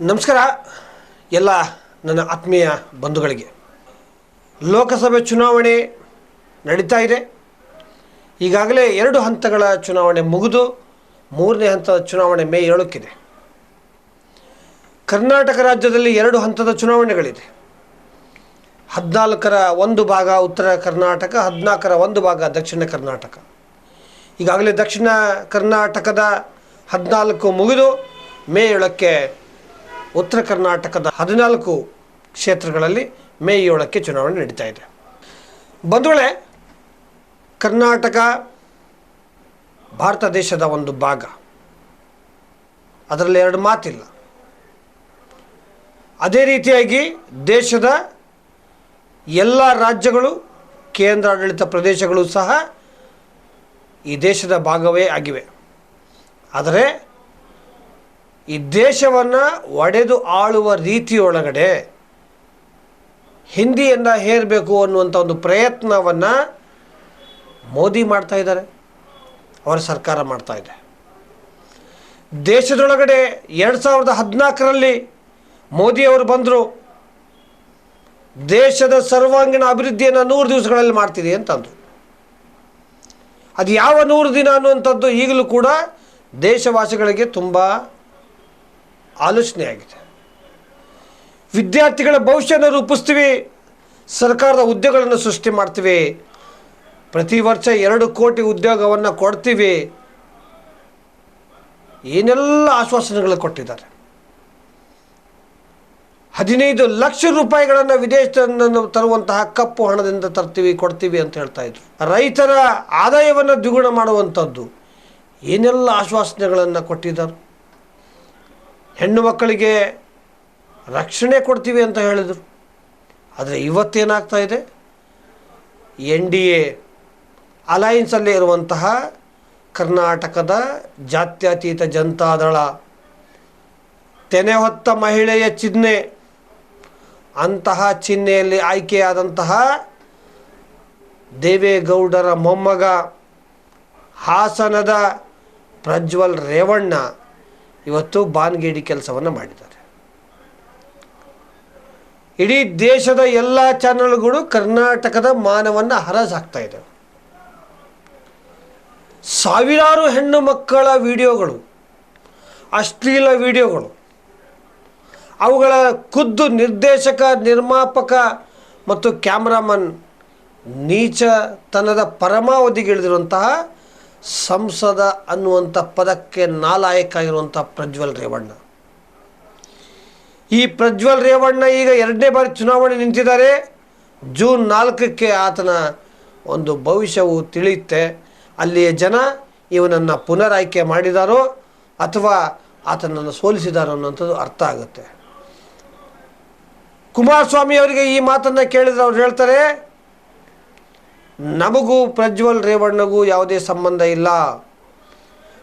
ನಮಸ್ಕಾರ. ಎಲ್ಲ ನನ್ನ ಆತ್ಮೀಯ ಬಂಧುಗಳಿಗೆ. ಲೋಕಸಭೆ ಚುನಾವಣೆ ನಡೀತಾ ಇದೆ. ಈಗಾಗಲೇ ಎರಡು ಹಂತಗಳ ಚುನಾವಣೆ ಮುಗಿದು ಮೂರನೇ ಹಂತದ ಚುನಾವಣೆ ಮೇ ಏಳಕ್ಕಿದೆ. ಕರ್ನಾಟಕ ರಾಜ್ಯದಲ್ಲಿ ಎರಡು ಹಂತದ ಚುನಾವಣೆಗಳಿದೆ. ಹದಿನಾಲ್ಕರ ಒಂದು ಭಾಗ ಉತ್ತರ ಕರ್ನಾಟಕ, ಹದಿನಾಲ್ಕರ ಒಂದು ಭಾಗ ದಕ್ಷಿಣ ಕರ್ನಾಟಕ. ಈಗಾಗಲೇ ದಕ್ಷಿಣ ಕರ್ನಾಟಕದ ಹದಿನಾಲ್ಕು ಮುಗಿದು ಮೇ ಏಳಕ್ಕೆ ಉತ್ತರ ಕರ್ನಾಟಕದ ಹದಿನಾಲ್ಕು ಕ್ಷೇತ್ರಗಳಲ್ಲಿ ಮೇ ಏಳಕ್ಕೆ ಚುನಾವಣೆ ನಡೀತಾ ಇದೆ. ಬಂಧುಗಳೇ, ಕರ್ನಾಟಕ ಭಾರತ ದೇಶದ ಒಂದು ಭಾಗ. ಅದರಲ್ಲಿ ಎರಡು ಮಾತಿಲ್ಲ. ಅದೇ ರೀತಿಯಾಗಿ ದೇಶದ ಎಲ್ಲ ರಾಜ್ಯಗಳು, ಕೇಂದ್ರಾಡಳಿತ ಪ್ರದೇಶಗಳು ಸಹ ಈ ದೇಶದ ಭಾಗವೇ ಆಗಿವೆ. ಆದರೆ ಈ ದೇಶವನ್ನು ಒಡೆದು ಆಳುವ ರೀತಿಯೊಳಗಡೆ ಹಿಂದಿಯಿಂದ ಹೇರಬೇಕು ಅನ್ನುವಂಥ ಒಂದು ಪ್ರಯತ್ನವನ್ನು ಮೋದಿ ಮಾಡ್ತಾ ಇದ್ದಾರೆ, ಅವರ ಸರ್ಕಾರ ಮಾಡ್ತಾ ಇದೆ. ದೇಶದೊಳಗಡೆ ಎರಡು ಸಾವಿರದ ಹದಿನಾಲ್ಕರಲ್ಲಿ ಮೋದಿಯವರು ಬಂದರು, ದೇಶದ ಸರ್ವಾಂಗೀಣ ಅಭಿವೃದ್ಧಿಯನ್ನು ನೂರು ದಿವಸಗಳಲ್ಲಿ ಮಾಡ್ತೀರಿ ಅಂತಂದರು ಅದು ಯಾವ ನೂರು ದಿನ ಅನ್ನುವಂಥದ್ದು ಈಗಲೂ ಕೂಡ ದೇಶವಾಸಿಗಳಿಗೆ ತುಂಬ ಆಲೋಚನೆ ಆಗಿದೆ. ವಿದ್ಯಾರ್ಥಿಗಳ ಭವಿಷ್ಯನ ರೂಪಿಸ್ತೀವಿ, ಸರ್ಕಾರದ ಹುದ್ದೆಗಳನ್ನು ಸೃಷ್ಟಿ ಮಾಡ್ತೀವಿ, ಪ್ರತಿ ವರ್ಷ ಎರಡು ಕೋಟಿ ಉದ್ಯೋಗವನ್ನು ಕೊಡ್ತೀವಿ. ಏನೆಲ್ಲ ಆಶ್ವಾಸನೆಗಳು ಕೊಟ್ಟಿದ್ದಾರೆ. ಹದಿನೈದು ಲಕ್ಷ ರೂಪಾಯಿಗಳನ್ನು ವಿದೇಶದಿಂದ ತರುವಂತಹ ಕಪ್ಪು ಹಣದಿಂದ ತರ್ತೀವಿ, ಕೊಡ್ತೀವಿ ಅಂತ ಹೇಳ್ತಾ ಇದ್ರು. ರೈತರ ಆದಾಯವನ್ನು ದ್ವಿಗುಣ ಮಾಡುವಂಥದ್ದು ಏನೆಲ್ಲ ಆಶ್ವಾಸನೆಗಳನ್ನು ಕೊಟ್ಟಿದ್ದಾರೆ? ಹೆಣ್ಣು ಮಕ್ಕಳಿಗೆ ರಕ್ಷಣೆ ಕೊಡ್ತೀವಿ ಅಂತ ಹೇಳಿದರು. ಆದರೆ ಇವತ್ತೇನಾಗ್ತಾ ಇದೆ? ಎನ್ ಡಿ ಎ ಅಲಯನ್ಸಲ್ಲಿ ಇರುವಂತಹ ಕರ್ನಾಟಕದ ಜಾತ್ಯತೀತ ಜನತಾದಳ ತೆನೆ ಹೊತ್ತ ಮಹಿಳೆಯ ಚಿಹ್ನೆ, ಅಂತಹ ಚಿಹ್ನೆಯಲ್ಲಿ ಆಯ್ಕೆಯಾದಂತಹ ದೇವೇಗೌಡರ ಮೊಮ್ಮಗ ಹಾಸನದ ಪ್ರಜ್ವಲ್ ರೇವಣ್ಣ ಇವತ್ತು ಬಾನ್ಗೇಡಿ ಕೆಲಸವನ್ನು ಮಾಡಿದ್ದಾರೆ. ಇಡೀ ದೇಶದ ಎಲ್ಲ ಚಾನಲ್ಗಳು ಕರ್ನಾಟಕದ ಮಾನವನ್ನು ಹರಾಜಾಗ್ತಾ ಇದೆ ಸಾವಿರಾರು ಹೆಣ್ಣು ಮಕ್ಕಳ ವಿಡಿಯೋಗಳು, ಅಶ್ಲೀಲ ವಿಡಿಯೋಗಳು, ಅವುಗಳ ಖುದ್ದು ನಿರ್ದೇಶಕ, ನಿರ್ಮಾಪಕ ಮತ್ತು ಕ್ಯಾಮ್ರಾಮನ್ ನೀಚತನದ ಪರಮಾವಧಿಗಿಳಿದಿರುವಂತಹ ಸಂಸದ ಅನ್ನುವಂಥ ಪದಕ್ಕೆ ನಾಲಾಯಕ ಆಗಿರುವಂಥ ಪ್ರಜ್ವಲ್ ರೇವಣ್ಣ. ಈ ಪ್ರಜ್ವಲ್ ರೇವಣ್ಣ ಈಗ ಎರಡನೇ ಬಾರಿ ಚುನಾವಣೆ ನಿಂತಿದ್ದಾರೆ. ಜೂನ್ ನಾಲ್ಕಕ್ಕೆ ಆತನ ಒಂದು ಭವಿಷ್ಯವು ತಿಳಿಯುತ್ತೆ. ಅಲ್ಲಿಯ ಜನ ಇವನನ್ನು ಪುನರಾಯ್ಕೆ ಮಾಡಿದಾರೋ ಅಥವಾ ಆತನನ್ನು ಸೋಲಿಸಿದಾರೋ ಅನ್ನೋಂಥದ್ದು ಅರ್ಥ ಆಗುತ್ತೆ. ಕುಮಾರಸ್ವಾಮಿ ಅವರಿಗೆ ಈ ಮಾತನ್ನು ಕೇಳಿದ್ರೆ ಅವ್ರು ಹೇಳ್ತಾರೆ ನಮಗೂ ಪ್ರಜ್ವಲ್ ರೇವಣ್ಣಗೂ ಯಾವುದೇ ಸಂಬಂಧ ಇಲ್ಲ.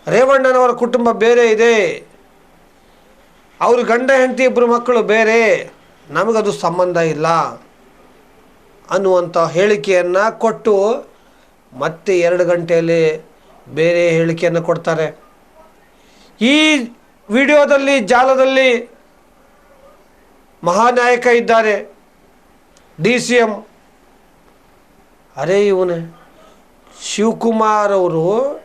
ರೇವಣ್ಣನವರ ಕುಟುಂಬ ಬೇರೆ ಇದೆ. ಅವ್ರ ಗಂಡ, ಹೆಂಡತಿ ಇಬ್ಬರು ಮಕ್ಕಳು ಬೇರೆ. ನಮಗದು ಸಂಬಂಧ ಇಲ್ಲ ಅನ್ನುವಂಥ ಹೇಳಿಕೆಯನ್ನು ಕೊಟ್ಟು ಮತ್ತೆ ಎರಡು ಗಂಟೆಯಲ್ಲಿ ಬೇರೆ ಹೇಳಿಕೆಯನ್ನು ಕೊಡ್ತಾರೆ. ಈ ವಿಡಿಯೋದಲ್ಲಿ, ಜಾಲದಲ್ಲಿ ಮಹಾನಾಯಕ ಇದ್ದಾರೆ. ಡಿ ಸಿ ಎಂ ಅರೇ ಇವನೇ. ಶಿವಕುಮಾರ್ ಅವರು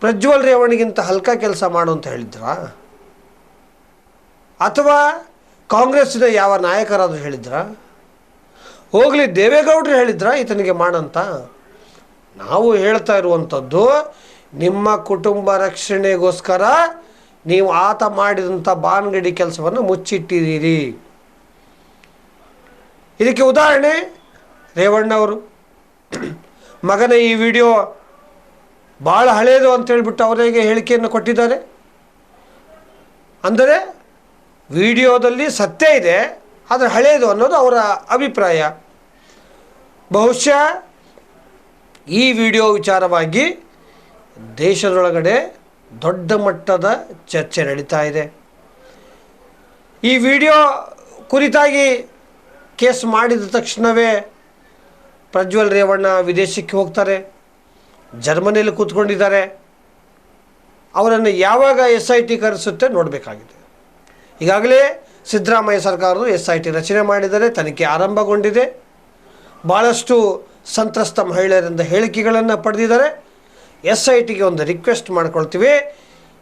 ಪ್ರಜ್ವಲ್ ರೇವಣಿಗಿಂತ ಹಲ್ಕ ಕೆಲಸ ಮಾಡು ಅಂತ ಹೇಳಿದ್ರಾ? ಅಥವಾ ಕಾಂಗ್ರೆಸ್ನ ಯಾವ ನಾಯಕರಾದರೂ ಹೇಳಿದ್ರಾ? ಹೋಗಲಿ, ದೇವೇಗೌಡರು ಹೇಳಿದ್ರಾ ಈತನಿಗೆ ಮಾಡಂತ? ನಾವು ಹೇಳ್ತಾ ಇರುವಂಥದ್ದು, ನಿಮ್ಮ ಕುಟುಂಬ ರಕ್ಷಣೆಗೋಸ್ಕರ ನೀವು ಆತ ಮಾಡಿದಂಥ ಬಾನ್ಗಡಿ ಕೆಲಸವನ್ನು ಮುಚ್ಚಿಟ್ಟಿದ್ದೀರಿ. ಇದಕ್ಕೆ ಉದಾಹರಣೆ ರೇವಣ್ಣವರು ಮಗನ, ಈ ವಿಡಿಯೋ ಭಾಳ ಹಳೆಯದು ಅಂತ ಹೇಳಿಬಿಟ್ಟು ಅವರಿಗೆ ಹೇಳಿಕೆಯನ್ನು ಕೊಟ್ಟಿದ್ದಾರೆ. ಅಂದರೆ, ವಿಡಿಯೋದಲ್ಲಿ ಸತ್ಯ ಇದೆ, ಆದರೆ ಹಳೆಯದು ಅನ್ನೋದು ಅವರ ಅಭಿಪ್ರಾಯ. ಬಹುಶಃ, ಈ ವಿಡಿಯೋ ವಿಚಾರವಾಗಿ ದೇಶದೊಳಗಡೆ ದೊಡ್ಡ ಮಟ್ಟದ ಚರ್ಚೆ ನಡೀತಾ ಇದೆ. ಈ ವಿಡಿಯೋ ಕುರಿತಾಗಿ ಕೇಸ್ ಮಾಡಿದ ತಕ್ಷಣವೇ ಪ್ರಜ್ವಲ್ ರೇವಣ್ಣ ವಿದೇಶಕ್ಕೆ ಹೋಗ್ತಾರೆ. ಜರ್ಮನಿಯಲ್ಲಿ ಕೂತ್ಕೊಂಡಿದ್ದಾರೆ. ಅವರನ್ನು ಯಾವಾಗ ಎಸ್ ಐ ಟಿ ಕರೆಸುತ್ತೆ ನೋಡಬೇಕಾಗಿದೆ. ಈಗಾಗಲೇ ಸಿದ್ದರಾಮಯ್ಯ ಸರ್ಕಾರವು ಎಸ್ ಐ ಟಿ ರಚನೆ ಮಾಡಿದರೆ ತನಿಖೆ ಆರಂಭಗೊಂಡಿದೆ. ಭಾಳಷ್ಟು ಸಂತ್ರಸ್ತ ಮಹಿಳೆಯರಿಂದ ಹೇಳಿಕೆಗಳನ್ನು ಪಡೆದಿದ್ದಾರೆ. ಎಸ್ ಐ ಟಿಗೆ ಒಂದು ರಿಕ್ವೆಸ್ಟ್ ಮಾಡ್ಕೊಳ್ತೀವಿ.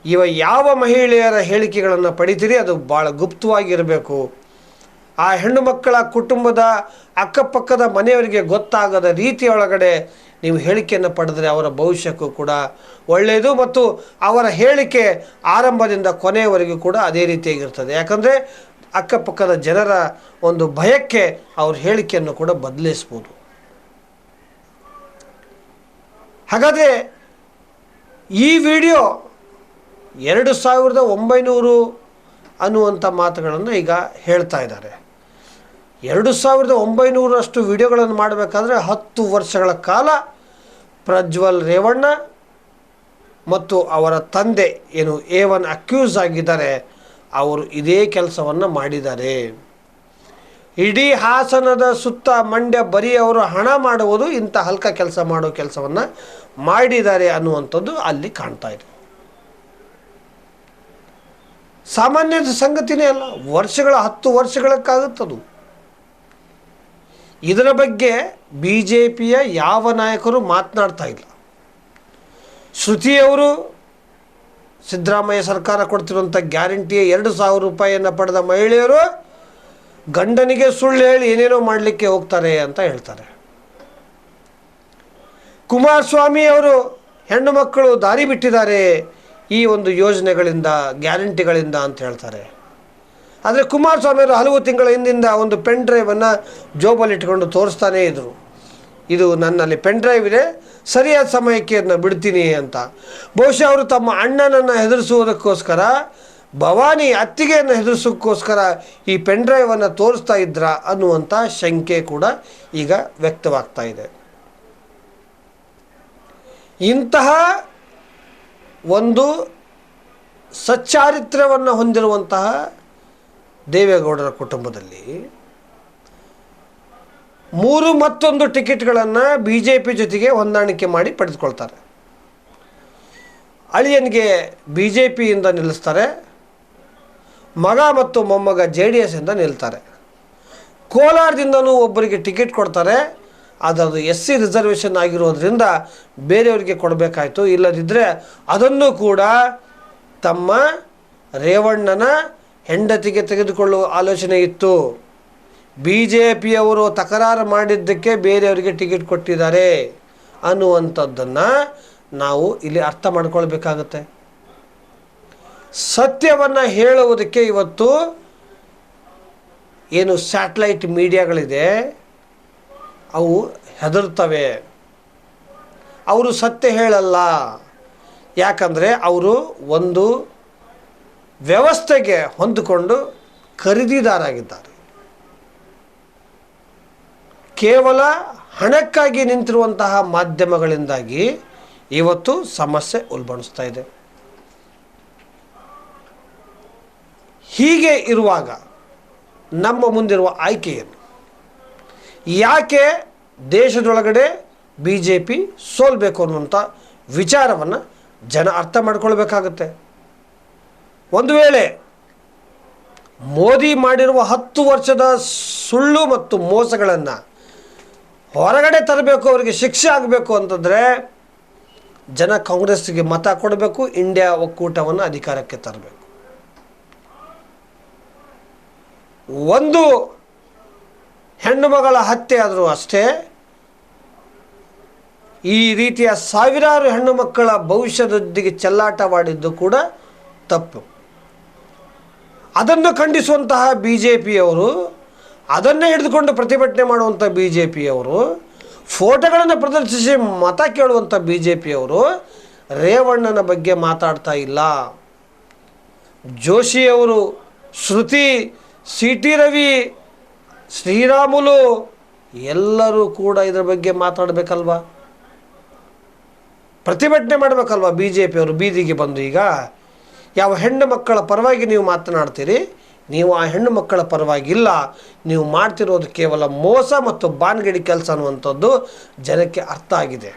ಇವ ಯಾವ ಮಹಿಳೆಯರ ಹೇಳಿಕೆಗಳನ್ನು ಪಡಿತೀರಿ? ಅದು ಭಾಳ ಗುಪ್ತವಾಗಿರಬೇಕು. ಆ ಹೆಣ್ಣು ಮಕ್ಕಳ ಕುಟುಂಬದ ಅಕ್ಕಪಕ್ಕದ ಮನೆಯವರಿಗೆ ಗೊತ್ತಾಗದ ರೀತಿಯೊಳಗಡೆ ನೀವು ಹೇಳಿಕೆಯನ್ನು ಪಡೆದರೆ ಅವರ ಭವಿಷ್ಯಕ್ಕೂ ಕೂಡ ಒಳ್ಳೆಯದು ಮತ್ತು ಅವರ ಹೇಳಿಕೆ ಆರಂಭದಿಂದ ಕೊನೆಯವರೆಗೂ ಕೂಡ ಅದೇ ರೀತಿಯಾಗಿರ್ತದೆ. ಯಾಕಂದರೆ ಅಕ್ಕಪಕ್ಕದ ಜನರ ಒಂದು ಭಯಕ್ಕೆ ಅವ್ರ ಹೇಳಿಕೆಯನ್ನು ಕೂಡ ಬದಲಿಸ್ಬೋದು. ಹಾಗಾದರೆ ಈ ವಿಡಿಯೋ ಎರಡು ಸಾವಿರದ ಒಂಬೈನೂರು ಅನ್ನುವಂಥ ಮಾತುಗಳನ್ನು ಈಗ ಹೇಳ್ತಾ ಇದ್ದಾರೆ. ಎರಡು ಸಾವಿರದ ಒಂಬೈನೂರಷ್ಟು ವಿಡಿಯೋಗಳನ್ನು ಮಾಡಬೇಕಾದ್ರೆ ಹತ್ತು ವರ್ಷಗಳ ಕಾಲ ಪ್ರಜ್ವಲ್ ರೇವಣ್ಣ ಮತ್ತು ಅವರ ತಂದೆ ಏನು ಎ ಒನ್ ಅಕ್ಯೂಸ್ ಆಗಿದ್ದಾರೆ, ಅವರು ಇದೇ ಕೆಲಸವನ್ನು ಮಾಡಿದ್ದಾರೆ. ಇಡೀ ಹಾಸನದ ಸುತ್ತ ಮಂಡ್ಯ ಬರೀ ಅವರು ಹಣ ಮಾಡುವುದು, ಇಂಥ ಹಲ್ಕ ಕೆಲಸ ಮಾಡೋ ಕೆಲಸವನ್ನು ಮಾಡಿದ್ದಾರೆ ಅನ್ನುವಂಥದ್ದು ಅಲ್ಲಿ ಕಾಣ್ತಾ ಇದೆ. ಸಾಮಾನ್ಯದ ಸಂಗತಿನೇ ಅಲ್ಲ, ವರ್ಷಗಳ ಹತ್ತು ವರ್ಷಗಳಕ್ಕಾಗುತ್ತದು. ಇದರ ಬಗ್ಗೆ ಬಿ ಜೆ ಪಿಯ ಯಾವ ನಾಯಕರು ಮಾತನಾಡ್ತಾ ಇಲ್ಲ. ಶ್ರುತಿಯವರು ಸಿದ್ದರಾಮಯ್ಯ ಸರ್ಕಾರ ಕೊಡ್ತಿರುವಂಥ ಗ್ಯಾರಂಟಿಯ ಎರಡು ಸಾವಿರ ರೂಪಾಯಿಯನ್ನು ಪಡೆದ ಮಹಿಳೆಯರು ಗಂಡನಿಗೆ ಸುಳ್ಳು ಹೇಳಿ ಏನೇನೋ ಮಾಡಲಿಕ್ಕೆ ಹೋಗ್ತಾರೆ ಅಂತ ಹೇಳ್ತಾರೆ. ಕುಮಾರಸ್ವಾಮಿ ಅವರು ಹೆಣ್ಣು ಮಕ್ಕಳು ದಾರಿ ಬಿಟ್ಟಿದ್ದಾರೆ ಈ ಒಂದು ಯೋಜನೆಗಳಿಂದ, ಗ್ಯಾರಂಟಿಗಳಿಂದ ಅಂತ ಹೇಳ್ತಾರೆ. ಆದರೆ ಕುಮಾರಸ್ವಾಮಿಯವರು ಹಲವು ತಿಂಗಳ ಹಿಂದಿಂದ ಒಂದು ಪೆನ್ ಡ್ರೈವನ್ನು ಜೋಬಲ್ಲಿ ಇಟ್ಕೊಂಡು ತೋರಿಸ್ತಾನೇ ಇದ್ದರು ಇದು ನನ್ನಲ್ಲಿ ಪೆನ್ ಡ್ರೈವ್ ಇದೆ, ಸರಿಯಾದ ಸಮಯಕ್ಕೆ ಅದನ್ನ ಬಿಡ್ತೀನಿ ಅಂತ. ಬಹುಶಃ ಅವರು ತಮ್ಮ ಅಣ್ಣನನ್ನು ಹೆದರಿಸುವುದಕ್ಕೋಸ್ಕರ, ಭವಾನಿ ಅತ್ತಿಗೆಯನ್ನು ಹೆದರಿಸೋಕ್ಕೋಸ್ಕರ ಈ ಪೆನ್ ಡ್ರೈವನ್ನು ತೋರಿಸ್ತಾ ಇದ್ರ ಅನ್ನುವಂಥ ಶಂಕೆ ಕೂಡ ಈಗ ವ್ಯಕ್ತವಾಗ್ತಾ ಇದೆ. ಇಂತಹ ಒಂದು ಸಚ್ಚಾರಿತ್ರ್ಯವನ್ನು ಹೊಂದಿರುವಂತಹ ದೇವೇಗೌಡರ ಕುಟುಂಬದಲ್ಲಿ ಮೂರು ಮತ್ತೊಂದು ಟಿಕೆಟ್ಗಳನ್ನು ಬಿ ಜೆ ಪಿ ಜೊತೆಗೆ ಹೊಂದಾಣಿಕೆ ಮಾಡಿ ಪಡೆದುಕೊಳ್ತಾರೆ. ಅಳಿಯನಿಗೆ ಬಿ ಜೆ ಪಿಯಿಂದ ನಿಲ್ಲಿಸ್ತಾರೆ. ಮಗ ಮತ್ತು ಮೊಮ್ಮಗ ಜೆ ಡಿ ಎಸ್ಸಿಂದ ನಿಲ್ತಾರೆ. ಕೋಲಾರದಿಂದನೂ ಒಬ್ಬರಿಗೆ ಟಿಕೆಟ್ ಕೊಡ್ತಾರೆ. ಅದರದು ಎಸ್ ಸಿ ರಿಸರ್ವೇಷನ್ ಆಗಿರೋದ್ರಿಂದ ಬೇರೆಯವರಿಗೆ ಕೊಡಬೇಕಾಯ್ತು. ಇಲ್ಲದಿದ್ದರೆ ಅದನ್ನು ಕೂಡ ತಮ್ಮ ರೇವಣ್ಣನ ಹೆಂಡತಿಗೆ ತೆಗೆದುಕೊಳ್ಳುವ ಆಲೋಚನೆ ಇತ್ತು. ಬಿ ಜೆ ಪಿಯವರು ತಕರಾರು ಮಾಡಿದ್ದಕ್ಕೆ ಬೇರೆಯವರಿಗೆ ಟಿಕೆಟ್ ಕೊಟ್ಟಿದ್ದಾರೆ ಅನ್ನುವಂಥದ್ದನ್ನು ನಾವು ಇಲ್ಲಿ ಅರ್ಥ ಮಾಡ್ಕೊಳ್ಬೇಕಾಗತ್ತೆ. ಸತ್ಯವನ್ನು ಹೇಳುವುದಕ್ಕೆ ಇವತ್ತು ಏನು ಸ್ಯಾಟಲೈಟ್ ಮೀಡಿಯಾಗಳಿದೆ, ಅವು ಹೆದರ್ತವೆ. ಅವರು ಸತ್ಯ ಹೇಳಲ್ಲ. ಯಾಕಂದರೆ ಅವರು ಒಂದು ವ್ಯವಸ್ಥೆಗೆ ಹೊಂದಿಕೊಂಡು ಖರೀದಿದಾರಾಗಿದ್ದಾರೆ. ಕೇವಲ ಹಣಕ್ಕಾಗಿ ನಿಂತಿರುವಂತಹ ಮಾಧ್ಯಮಗಳಿಂದಾಗಿ ಇವತ್ತು ಸಮಸ್ಯೆ ಉಲ್ಬಣಿಸ್ತಾ ಇದೆ. ಹೀಗೆ ಇರುವಾಗ ನಮ್ಮ ಮುಂದಿರುವ ಆಯ್ಕೆಯನ್ನು ಯಾಕೆ ದೇಶದೊಳಗಡೆ ಬಿ ಜೆ ಪಿ ಸೋಲ್ಬೇಕು ಅನ್ನುವಂಥ ವಿಚಾರವನ್ನು ಜನ ಅರ್ಥ ಮಾಡ್ಕೊಳ್ಬೇಕಾಗತ್ತೆ. ಒಂದು ವೇಳೆ ಮೋದಿ ಮಾಡಿರುವ ಹತ್ತು ವರ್ಷದ ಸುಳ್ಳು ಮತ್ತು ಮೋಸಗಳನ್ನು ಹೊರಗಡೆ ತರಬೇಕು, ಅವರಿಗೆ ಶಿಕ್ಷೆ ಆಗಬೇಕು ಅಂತಂದರೆ ಜನ ಕಾಂಗ್ರೆಸ್ಗೆ ಮತ ಕೊಡಬೇಕು, ಇಂಡಿಯಾ ಒಕ್ಕೂಟವನ್ನು ಅಧಿಕಾರಕ್ಕೆ ತರಬೇಕು. ಒಂದು ಹೆಣ್ಣು ಮಗಳ ಹತ್ಯೆ ಆದರೂ ಅಷ್ಟೇ, ಈ ರೀತಿಯ ಸಾವಿರಾರು ಹೆಣ್ಣು ಮಕ್ಕಳ ಭವಿಷ್ಯದೊಂದಿಗೆ ಚೆಲ್ಲಾಟವಾಡಿದ್ದು ಕೂಡ ತಪ್ಪು. ಅದನ್ನು ಖಂಡಿಸುವಂತಹ ಬಿ ಜೆ ಪಿಯವರು ಅದನ್ನೇ ಹಿಡಿದುಕೊಂಡು ಪ್ರತಿಭಟನೆ ಮಾಡುವಂಥ ಬಿ ಜೆ ಪಿಯವರು ಫೋಟೋಗಳನ್ನು ಪ್ರದರ್ಶಿಸಿ ಮತ ಕೇಳುವಂಥ ಬಿ ಜೆ ಪಿಯವರು ರೇವಣ್ಣನ ಬಗ್ಗೆ ಮಾತಾಡ್ತಾ ಇಲ್ಲ. ಜೋಶಿಯವರು, ಶ್ರುತಿ ಸಿ ಟಿ ರವಿ, ಶ್ರೀರಾಮುಲು, ಎಲ್ಲರೂ ಕೂಡ ಇದರ ಬಗ್ಗೆ ಮಾತಾಡಬೇಕಲ್ವಾ? ಪ್ರತಿಭಟನೆ ಮಾಡಬೇಕಲ್ವಾ ಬಿ ಜೆ ಪಿಯವರು ಬೀದಿಗೆ ಬಂದು ಈಗ? ಯಾವ ಹೆಣ್ಣು ಮಕ್ಕಳ ಪರವಾಗಿ ನೀವು ಮಾತನಾಡ್ತೀರಿ, ನೀವು ಆ ಹೆಣ್ಣು ಮಕ್ಕಳ ಪರವಾಗಿಲ್ಲ. ನೀವು ಮಾಡ್ತಿರೋದು ಕೇವಲ ಮೋಸ ಮತ್ತು ಬಾನ್ಗಡಿ ಕೆಲಸ ಅನ್ನುವಂಥದ್ದು ಜನಕ್ಕೆ ಅರ್ಥ ಆಗಿದೆ.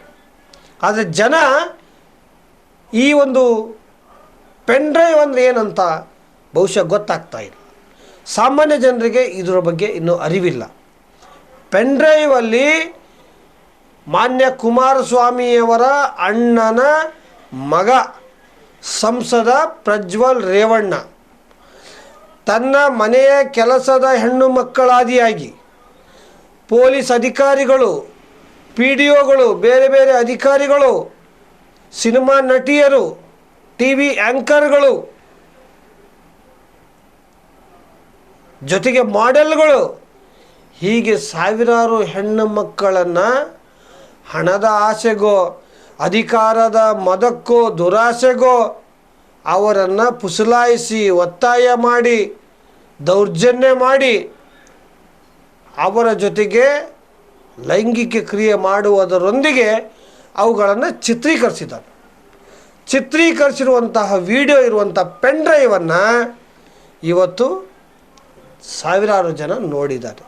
ಆದರೆ ಜನ ಈ ಒಂದು ಪೆನ್ ಡ್ರೈವ್ ಅಂದರೆ ಏನಂತ ಬಹುಶಃ ಗೊತ್ತಾಗ್ತಾ ಇಲ್ಲ. ಸಾಮಾನ್ಯ ಜನರಿಗೆ ಇದರ ಬಗ್ಗೆ ಇನ್ನೂ ಅರಿವಿಲ್ಲ. ಪೆನ್ಡ್ರೈವಲ್ಲಿ ಮಾನ್ಯ ಕುಮಾರಸ್ವಾಮಿಯವರ ಅಣ್ಣನ ಮಗ ಸಂಸದ ಪ್ರಜ್ವಲ್ ರೇವಣ್ಣ. ತನ್ನ ಮನೆಯ ಕೆಲಸದ ಹೆಣ್ಣು ಮಕ್ಕಳಾದಿಯಾಗಿ ಪೊಲೀಸ್ ಅಧಿಕಾರಿಗಳು, ಪಿ ಡಿ ಒಗಳು, ಬೇರೆ ಬೇರೆ ಅಧಿಕಾರಿಗಳು, ಸಿನಿಮಾ ನಟಿಯರು, ಟಿ ವಿ ಆ್ಯಂಕರ್ಗಳು ಜೊತೆಗೆ ಮಾಡೆಲ್ಗಳು ಹೀಗೆ ಸಾವಿರಾರು ಹೆಣ್ಣು ಮಕ್ಕಳನ್ನು ಹಣದ ಆಸೆಗೋ ಅಧಿಕಾರದ ಮದಕ್ಕೋ ದುರಾಸೆಗೋ ಅವರನ್ನು ಪುಸಲಾಯಿಸಿ ಒತ್ತಾಯ ಮಾಡಿ, ದೌರ್ಜನ್ಯ ಮಾಡಿ, ಅವರ ಜೊತೆಗೆ ಲೈಂಗಿಕ ಕ್ರಿಯೆ ಮಾಡುವುದರೊಂದಿಗೆ ಅವುಗಳನ್ನು ಚಿತ್ರೀಕರಿಸಿದ್ದಾರೆ. ಚಿತ್ರೀಕರಿಸಿರುವಂತಹ ವಿಡಿಯೋ ಇರುವಂಥ ಪೆನ್ ಡ್ರೈವನ್ನು ಇವತ್ತು ಸಾವಿರಾರು ಜನ ನೋಡಿದ್ದಾರೆ.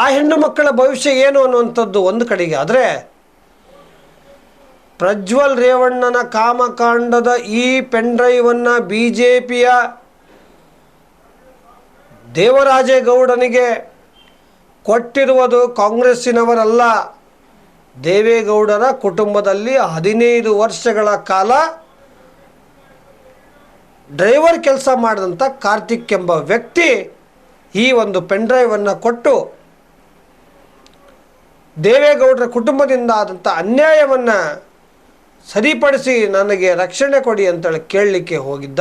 ಆ ಹೆಣ್ಣು ಮಕ್ಕಳ ಭವಿಷ್ಯ ಏನು ಅನ್ನುವಂಥದ್ದು ಒಂದು ಕಡೆಗೆ ಆದರೆ ಪ್ರಜ್ವಲ್ ರೇವಣ್ಣನ ಕಾಮಕಾಂಡದ ಈ ಪೆನ್ ಡ್ರೈವನ್ನು ಬಿ ಜೆ ಪಿಯ ದೇವರಾಜೇಗೌಡನಿಗೆ ಕೊಟ್ಟಿರುವುದು ಕಾಂಗ್ರೆಸ್ಸಿನವರಲ್ಲ. ದೇವೇಗೌಡರ ಕುಟುಂಬದಲ್ಲಿ ಹದಿನೈದು ವರ್ಷಗಳ ಕಾಲ ಡ್ರೈವರ್ ಕೆಲಸ ಮಾಡಿದಂಥ ಕಾರ್ತಿಕ್ ಎಂಬ ವ್ಯಕ್ತಿ ಈ ಒಂದು ಪೆನ್ಡ್ರೈವನ್ನು ಕೊಟ್ಟು ದೇವೇಗೌಡರ ಕುಟುಂಬದಿಂದ ಆದಂಥ ಅನ್ಯಾಯವನ್ನು ಸರಿಪಡಿಸಿ ನನಗೆ ರಕ್ಷಣೆ ಕೊಡಿ ಅಂತೇಳಿ ಕೇಳಲಿಕ್ಕೆ ಹೋಗಿದ್ದ.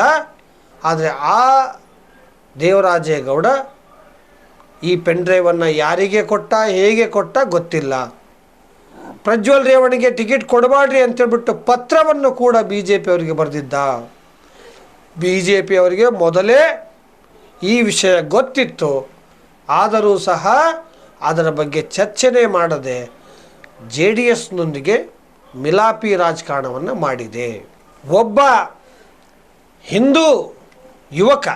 ಆದರೆ ಆ ದೇವರಾಜೇಗೌಡ ಈ ಪೆನ್ ಡ್ರೈವನ್ನು ಯಾರಿಗೆ ಕೊಟ್ಟ, ಹೇಗೆ ಕೊಟ್ಟ ಗೊತ್ತಿಲ್ಲ. ಪ್ರಜ್ವಲ್ ರೇವಣಿಗೆ ಟಿಕೆಟ್ ಕೊಡಬಾಡ್ರಿ ಅಂತೇಳ್ಬಿಟ್ಟು ಪತ್ರವನ್ನು ಕೂಡ ಬಿ ಜೆ ಪಿಯವರಿಗೆ ಬರೆದಿದ್ದ. ಬಿ ಜೆ ಪಿಯವರಿಗೆ ಮೊದಲೇ ಈ ವಿಷಯ ಗೊತ್ತಿತ್ತು. ಆದರೂ ಸಹ ಅದರ ಬಗ್ಗೆ ಚರ್ಚೆನೇ ಮಾಡದೆ ಜೆ ಡಿ ಎಸ್ನೊಂದಿಗೆ ಮಿಲಾಪಿ ರಾಜಕಾರಣವನ್ನು ಮಾಡಿದೆ. ಒಬ್ಬ ಹಿಂದೂ ಯುವಕ,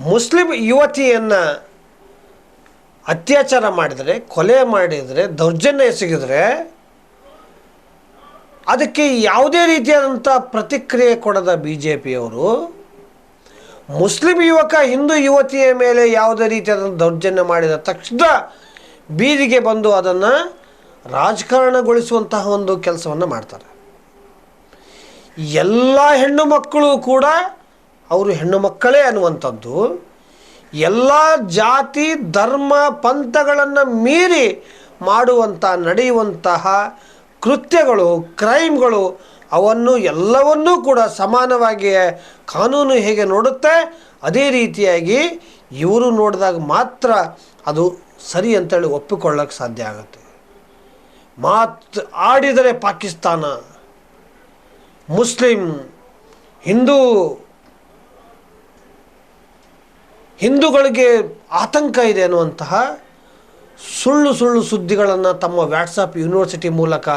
ಮುಸ್ಲಿಂ ಯುವತಿಯನ್ನು ಅತ್ಯಾಚಾರ ಮಾಡಿದರೆ, ಕೊಲೆ ಮಾಡಿದರೆ, ದೌರ್ಜನ್ಯ ಎಸಗಿದರೆ, ಅದಕ್ಕೆ ಯಾವುದೇ ರೀತಿಯಾದಂಥ ಪ್ರತಿಕ್ರಿಯೆ ಕೊಡದ ಬಿ ಜೆ ಪಿಯವರು ಮುಸ್ಲಿಂ ಯುವಕ, ಹಿಂದೂ ಯುವತಿಯ ಮೇಲೆ ಯಾವುದೇ ರೀತಿಯಾದಂಥ ದೌರ್ಜನ್ಯ ಮಾಡಿದ ತಕ್ಷಣ ಬೀದಿಗೆ ಬಂದು ಅದನ್ನು ರಾಜಕಾರಣಗೊಳಿಸುವಂತಹ ಒಂದು ಕೆಲಸವನ್ನು ಮಾಡ್ತಾರೆ. ಎಲ್ಲ ಹೆಣ್ಣು ಮಕ್ಕಳು ಕೂಡ ಅವರು ಹೆಣ್ಣು ಮಕ್ಕಳೇ ಅನ್ನುವಂಥದ್ದು. ಎಲ್ಲ ಜಾತಿ, ಧರ್ಮ, ಪಂಥಗಳನ್ನು ಮೀರಿ ಮಾಡುವಂಥ ನಡೆಯುವಂತಹ ಕೃತ್ಯಗಳು, ಕ್ರೈಮ್ಗಳು ಅವನ್ನು ಎಲ್ಲವನ್ನೂ ಕೂಡ ಸಮಾನವಾಗಿ ಕಾನೂನು ಹೇಗೆ ನೋಡುತ್ತೆ, ಅದೇ ರೀತಿಯಾಗಿ ಇವರು ನೋಡಿದಾಗ ಮಾತ್ರ ಅದು ಸರಿ ಅಂತೇಳಿ ಒಪ್ಪಿಕೊಳ್ಳೋಕ್ಕೆ ಸಾಧ್ಯ ಆಗುತ್ತೆ. ಮಾತು ಆಡಿದರೆ ಪಾಕಿಸ್ತಾನ, ಮುಸ್ಲಿಂ, ಹಿಂದೂ, ಹಿಂದೂಗಳಿಗೆ ಆತಂಕ ಇದೆ ಅನ್ನುವಂತಹ ಸುಳ್ಳು ಸುಳ್ಳು ಸುದ್ದಿಗಳನ್ನು ತಮ್ಮ ವ್ಯಾಟ್ಸಪ್ ಯೂನಿವರ್ಸಿಟಿ ಮೂಲಕ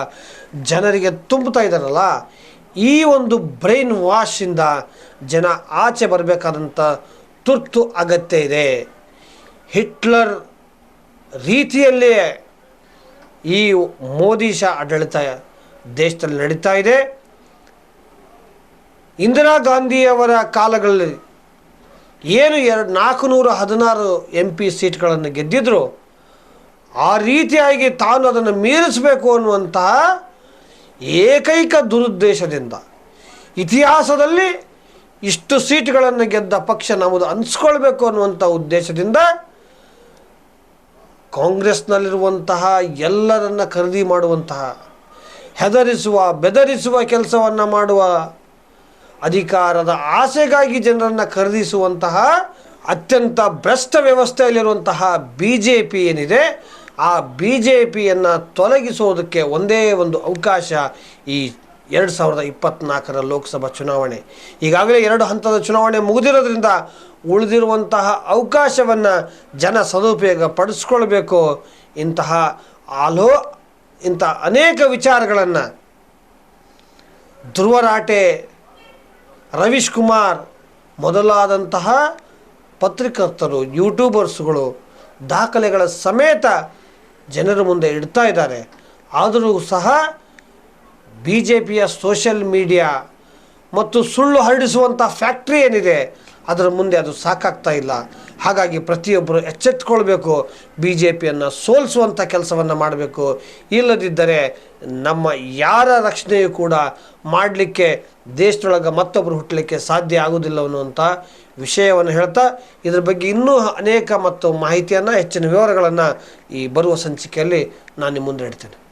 ಜನರಿಗೆ ತುಂಬುತ್ತಾ ಇದ್ದಾರಲ್ಲ, ಈ ಒಂದು ಬ್ರೈನ್ ವಾಶಿಂದ ಜನ ಆಚೆ ಬರಬೇಕಾದಂಥ ತುರ್ತು ಅಗತ್ಯ ಇದೆ. ಹಿಟ್ಲರ್ ರೀತಿಯಲ್ಲೇ ಈ ಮೋದಿ ಶಾ ಆಡಳಿತ ದೇಶದಲ್ಲಿ ನಡೀತಾ ಇದೆ. ಇಂದಿರಾ ಗಾಂಧಿಯವರ ಕಾಲಗಳಲ್ಲಿ ಏನು ಎರಡು ನಾಲ್ಕುನೂರ ಹದಿನಾರು ಎಂ ಪಿ ಸೀಟ್ಗಳನ್ನು ಗೆದ್ದಿದ್ರು, ಆ ರೀತಿಯಾಗಿ ತಾನು ಅದನ್ನು ಮೀರಿಸಬೇಕು ಅನ್ನುವಂತಹ ಏಕೈಕ ದುರುದ್ದೇಶದಿಂದ ಇತಿಹಾಸದಲ್ಲಿ ಇಷ್ಟು ಸೀಟ್ಗಳನ್ನು ಗೆದ್ದ ಪಕ್ಷ ನಮ್ಮದು ಅನಿಸ್ಕೊಳ್ಬೇಕು ಅನ್ನುವಂಥ ಉದ್ದೇಶದಿಂದ ಕಾಂಗ್ರೆಸ್ನಲ್ಲಿರುವಂತಹ ಎಲ್ಲರನ್ನ ಖರೀದಿ ಮಾಡುವಂತಹ, ಹೆದರಿಸುವ, ಬೆದರಿಸುವ ಕೆಲಸವನ್ನು ಮಾಡುವ ಅಧಿಕಾರದ ಆಸೆಗಾಗಿ ಜನರನ್ನು ಖರೀದಿಸುವಂತಹ ಅತ್ಯಂತ ಭ್ರಷ್ಟ ವ್ಯವಸ್ಥೆಯಲ್ಲಿರುವಂತಹ ಬಿ ಜೆ ಪಿ ಏನಿದೆ, ಆ ಬಿ ಜೆ ಪಿಯನ್ನು ತೊಲಗಿಸೋದಕ್ಕೆ ಒಂದೇ ಒಂದು ಅವಕಾಶ ಈ ಎರಡು ಸಾವಿರದ ಇಪ್ಪತ್ತ್ನಾಲ್ಕರ ಲೋಕಸಭಾ ಚುನಾವಣೆ. ಈಗಾಗಲೇ ಎರಡು ಹಂತದ ಚುನಾವಣೆ ಮುಗಿದಿರೋದ್ರಿಂದ ಉಳಿದಿರುವಂತಹ ಅವಕಾಶವನ್ನು ಜನ ಸದುಪಯೋಗ ಪಡಿಸ್ಕೊಳ್ಬೇಕು ಇಂತಹ ಆಲೋ, ಇಂಥ ಅನೇಕ ವಿಚಾರಗಳನ್ನು ಧ್ರುವರಾಟೆ ರವೀಶ್ ಕುಮಾರ್ ಮೊದಲಾದಂತಹ ಪತ್ರಿಕರ್ತರು, ಯೂಟ್ಯೂಬರ್ಸ್ಗಳು ದಾಖಲೆಗಳ ಸಮೇತ ಜನರ ಮುಂದೆ ಇಡ್ತಾ ಇದ್ದಾರೆ. ಆದರೂ ಸಹ ಬಿ ಜೆ ಪಿಯ ಸೋಷಿಯಲ್ ಮೀಡಿಯಾ ಮತ್ತು ಸುಳ್ಳು ಹರಡಿಸುವಂಥ ಫ್ಯಾಕ್ಟ್ರಿ ಏನಿದೆ ಅದರ ಮುಂದೆ ಅದು ಸಾಕಾಗ್ತಾ ಇಲ್ಲ. ಹಾಗಾಗಿ ಪ್ರತಿಯೊಬ್ಬರು ಎಚ್ಚೆತ್ತುಕೊಳ್ಬೇಕು. ಬಿ ಜೆ ಪಿಯನ್ನು ಸೋಲಿಸುವಂಥ ಕೆಲಸವನ್ನು ಮಾಡಬೇಕು. ಇಲ್ಲದಿದ್ದರೆ ನಮ್ಮ ಯಾರ ರಕ್ಷಣೆಯೂ ಕೂಡ ಮಾಡಲಿಕ್ಕೆ, ದೇಶದೊಳಗೆ ಮತ್ತೊಬ್ಬರು ಹುಟ್ಟಲಿಕ್ಕೆ ಸಾಧ್ಯ ಆಗುವುದಿಲ್ಲ ಅನ್ನುವಂಥ ವಿಷಯವನ್ನು ಹೇಳ್ತಾ, ಇದ್ರ ಬಗ್ಗೆ ಇನ್ನೂ ಅನೇಕ ಮತ್ತು ಮಾಹಿತಿಯನ್ನು, ಹೆಚ್ಚಿನ ವಿವರಗಳನ್ನು ಈ ಬರುವ ಸಂಚಿಕೆಯಲ್ಲಿ ನಾನು ನಿಮ್ಮ ಮುಂದೆ ಇಡ್ತೇನೆ.